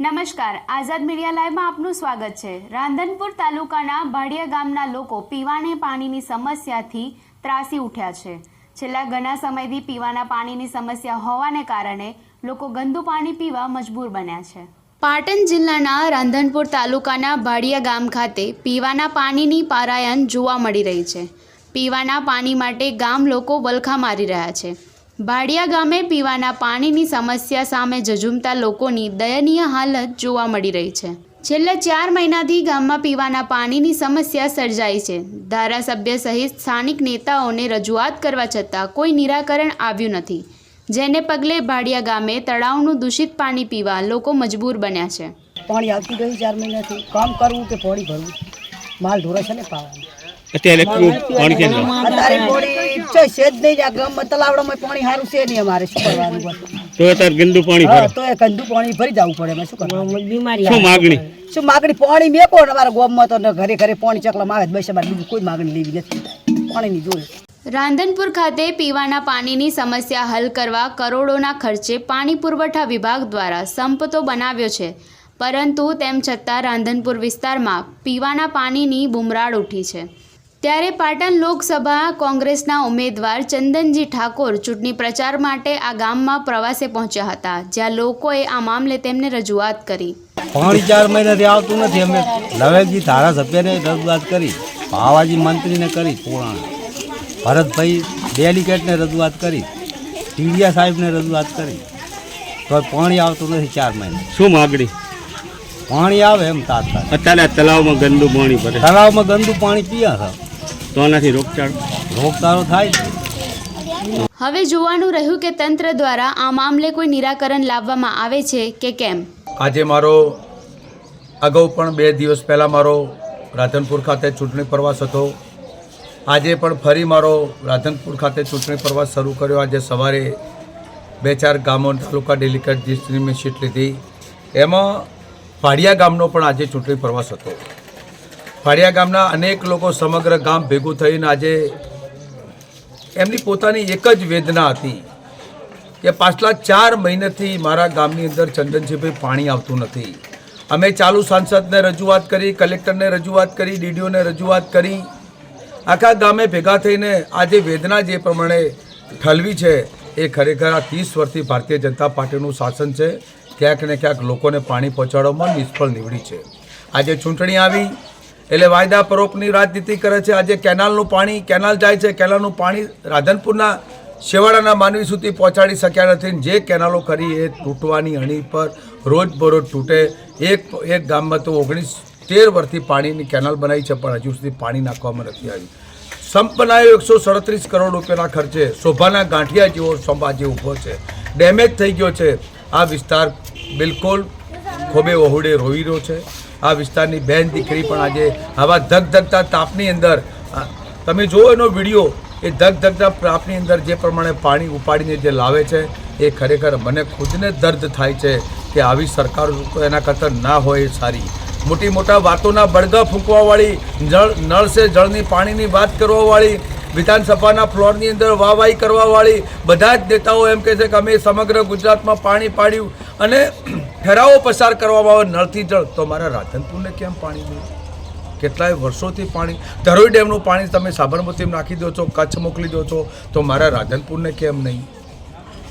નમસ્કાર. આઝાદ મીડિયા લાઈવમાં આપનું સ્વાગત છે. રાંધનપુર તાલુકાના ભાડિયા ગામના લોકો પીવાને પાણીની સમસ્યાથી ત્રાસી ઉઠ્યા છે. છેલ્લા ઘણા સમયથી પીવાના પાણીની સમસ્યા હોવાને કારણે લોકો ગંદુ પાણી પીવા મજબૂર બન્યા છે. પાટણ જિલ્લાના રાંધનપુર તાલુકાના ભાડિયા ગામ ખાતે પીવાના પાણીની પારાયણ જોવા મળી રહી છે. પીવાના પાણી માટે ગામ લોકો વલખા મારી રહ્યા છે. ભાડિયા ગામે પીવાના પાણીની સમસ્યા સામે ઝઝુમતા લોકોની દયનીય હાલત જોવા મળી રહી છે. છેલ્લા ચાર મહિનાથી ગામમાં પીવાના પાણીની સમસ્યા સર્જાઈ છે. ધારાસભ્ય સહિત સ્થાનિક નેતાઓને રજૂઆત કરવા છતાં કોઈ નિરાકરણ આવ્યું નથી. જેને પગલે ભાડિયા ગામે તળાવનું દૂષિત પાણી પીવા લોકો મજબૂર બન્યા છે. પાણી આવતી ગયું ચાર મહિનાથી. કામ કરવું કે પાણી ભરવું? માલ ઢોરે છે ને પાવાનું. અત્યારે પાણી કેમ અત્યારે પાણી છે છે જ નહીં આ ગામમાં તલાવડામાં પાણી સારું છે નહીં અમારે શું કરવાનું તો અત્યારે ગંદુ પાણી ભરે. તો એ ગંદુ પાણી ભરી જવું પડે એમાં શું કરવાનું? શું માગણી? શું માગણી? પાણી મેકો અમારા ગામમાં તો ઘરે ઘરે પાણી ચકલા આવે બસ અમારે બીજું કોઈ માગણી લેવી નથી. પાણીની જોડે. રાંધનપુર ખાતે પીવાના પાણીની સમસ્યા હલ કરવા કરોડોના ખર્ચે પાણી પુરવઠા વિભાગ દ્વારા સંપ તો બનાવ્યો છે પરંતુ તેમ છતાં રાંધનપુર વિસ્તારમાં પીવાના પાણીની બુમરાળ ઉઠી છે. ત્યારે પાટણ લોકસભા કોંગ્રેસના ઉમેદવાર ચંદનજી ઠાકોર ચૂંટણી પ્રચાર માટે આ ગામમાં પ્રવાસે પહોંચ્યા હતા જ્યાં લોકોએ આ મામલે તેમને રજૂઆત કરી. પાણી ચાર મહિનાથી આવતું નથી અમે લવેજી ધારાસભ્યને રજૂઆત કરી ભાવાજી મંત્રીને કરી પુરાણ. ભરતભાઈ ડેલિકેટને રજૂઆત કરી ટીડિયા સાહેબને રજૂઆત કરી. તો પાણી આવતું નથી ચાર મહિના. શું માગણી? પાણી આવે એમ તાત્કાલિક. અત્યારે તલાવમાં ગંદુ પાણી ભરે. તળાવમાં ગંદુ પાણી પીયા છે તો આનાથી રોગચાળો? રોગચાળો થાય છે હવે જોવાનું રહ્યું કે તંત્ર દ્વારા આ મામલે કોઈ નિરાકરણ લાવવામાં આવે છે કે કેમ? આજે મારો અગાઉ પણ બે દિવસ પહેલાં મારો રાધનપુર ખાતે ચૂંટણી પ્રવાસ હતો. આજે પણ ફરી મારો રાધનપુર ખાતે ચૂંટણી પ્રવાસ શરૂ કર્યો. આજે સવારે બે ચાર ગામો તાલુકા ડેલિકેટ ડિસ્ટ્રિક્ટની મેં સીટ લીધી. એમાં પાડિયા ગામનો પણ આજે ચૂંટણી પ્રવાસ હતો. પાડિયા ગામના અનેક લોકો સમગ્ર ગામ ભેગું થઈને આજે એમની પોતાની એક જ વેદના હતી કે પાછલા ચાર મહિનાથી મારા ગામની અંદર ચંદનજીભાઈ પાણી આવતું નથી. અમે ચાલુ સાંસદને રજૂઆત કરી, કલેક્ટરને રજૂઆત કરી, ડીડીઓને રજૂઆત કરી. આખા ગામે ભેગા થઈને આજે વેદના જે પ્રમાણે ઠલવી છે, એ ખરેખર આ ત્રીસ વર્ષથી ભારતીય જનતા પાર્ટીનું શાસન છે. ક્યાંક ને ક્યાંક લોકોને પાણી પહોંચાડવામાં નિષ્ફળ નીવડી છે. આજે ચૂંટણી આવી એટલે વાયદા પરોપની રાજનીતિ કરે છે. આજે કેનાલનું પાણી, કેનાલ જાય છે. કેનાલનું પાણી રાધનપુરના શેવાડાના માનવી સુધી પહોંચાડી શક્યા નથી જે કેનાલો કરી એ તૂટવાની અણી પર રોજબરોજ તૂટે. એક એક ગામમાં તો ઓગણીસ તેર વર્ષથી પાણીની કેનાલ બનાવી છે, પણ હજુ સુધી પાણી નાખવામાં નથી આવી સંપ બનાવ્યો એકસો સડત્રીસ કરોડ રૂપિયાના ખર્ચે. શોભાના ગાંઠિયા જેવો સંપ ઊભો છે. ડેમેજ થઈ ગયો છે. આ વિસ્તાર બિલકુલ ખોબે વહુડે રોઈ રહ્યો છે. આ વિસ્તારની બેન દીકરી પણ આજે આવા ધગધગતા તાપની અંદર તમે જુઓ એનો વીડિયો, એ ધગધગતા તાપની અંદર જે પ્રમાણે પાણી ઉપાડીને જે લાવે છે, એ ખરેખર મને ખુદને દર્દ થાય છે કે આવી સરકાર એના કરતાં ના હોય એ સારી. મોટી મોટા વાતોના બળગા ફૂંકવાવાળી, જળ, નળ સે જળની પાણીની વાત કરવાવાળી, વિધાનસભાના ફ્લોરની અંદર વાહવાહી કરવાવાળી, બધા જ નેતાઓ એમ કહે છે કે અમે સમગ્ર ગુજરાતમાં પાણી પાડ્યું અને ઠરાવો પસાર કરવામાં આવે નળથી જળ. તો મારા રાધનપુરને કેમ પાણી નહીં? કેટલાય વર્ષોથી પાણી ધરોઈ ડેમનું પાણી તમે સાબરમતીમાં નાખી દો છો, કચ્છ મોકલી દો છો, તો મારા રાધનપુરને કેમ નહીં?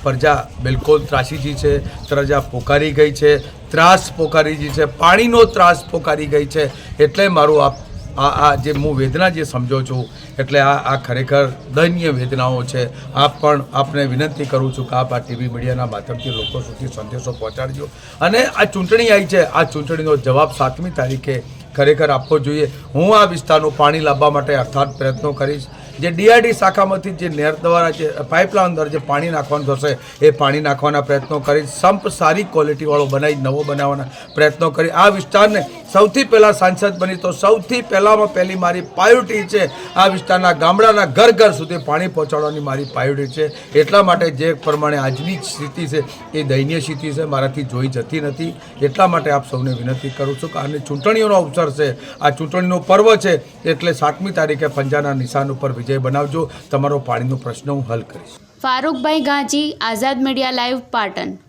પ્રજા બિલકુલ ત્રાસીજી છે, પ્રજા પોકારી ગઈ છે, ત્રાસ પોકારી ગઈ છે, પાણીનો ત્રાસ પોકારી ગઈ છે, એટલે મારું આ આ આ જે હું વેદના જે સમજો છું, એટલે આ આ ખરેખર દયનીય વેદનાઓ છે. આપ પણ આપને વિનંતી કરું છું કે આપ આ ટીવી મીડિયાના માધ્યમથી લોકો સુધી સંદેશો પહોંચાડજો. અને આ ચૂંટણી આવી છે. આ ચૂંટણીનો જવાબ સાતમી તારીખે ખરેખર આપવો જોઈએ. હું આ વિસ્તારનું પાણી લાવવા માટે અર્થાત પ્રયત્નો કરીશ. જે ડીઆરડી શાખામાંથી જે નહેર દ્વારા જે પાઇપલાઇન અંદર જે પાણી નાખવાનું થશે, એ પાણી નાખવાના પ્રયત્નો કરી સંપ સારી ક્વોલિટીવાળો બનાવી, નવો બનાવવાના પ્રયત્નો કરી. આ વિસ્તારને સૌથી પહેલાં સાંસદ બની તો સૌથી પહેલાંમાં પહેલી મારી પ્રાયોરિટી છે આ વિસ્તારના ગામડાના ઘર ઘર સુધી પાણી પહોંચાડવાની મારી પ્રાયોરિટી છે. એટલા માટે જે પ્રમાણે આજની સ્થિતિ છે, એ દયનીય સ્થિતિ છે, મારાથી જોઈ જતી નથી. એટલા માટે આપ સૌને વિનંતી કરું છું કે આને ચૂંટણીઓનો અવસર છે, આ ચૂંટણીનો પર્વ છે, એટલે સાતમી તારીખે પંજાના નિશાન ઉપર વિજય બનાવજો. તમારો પાણીનો પ્રશ્ન હું હલ કરીશ. Farukbhai Ganji Azad media live Patan.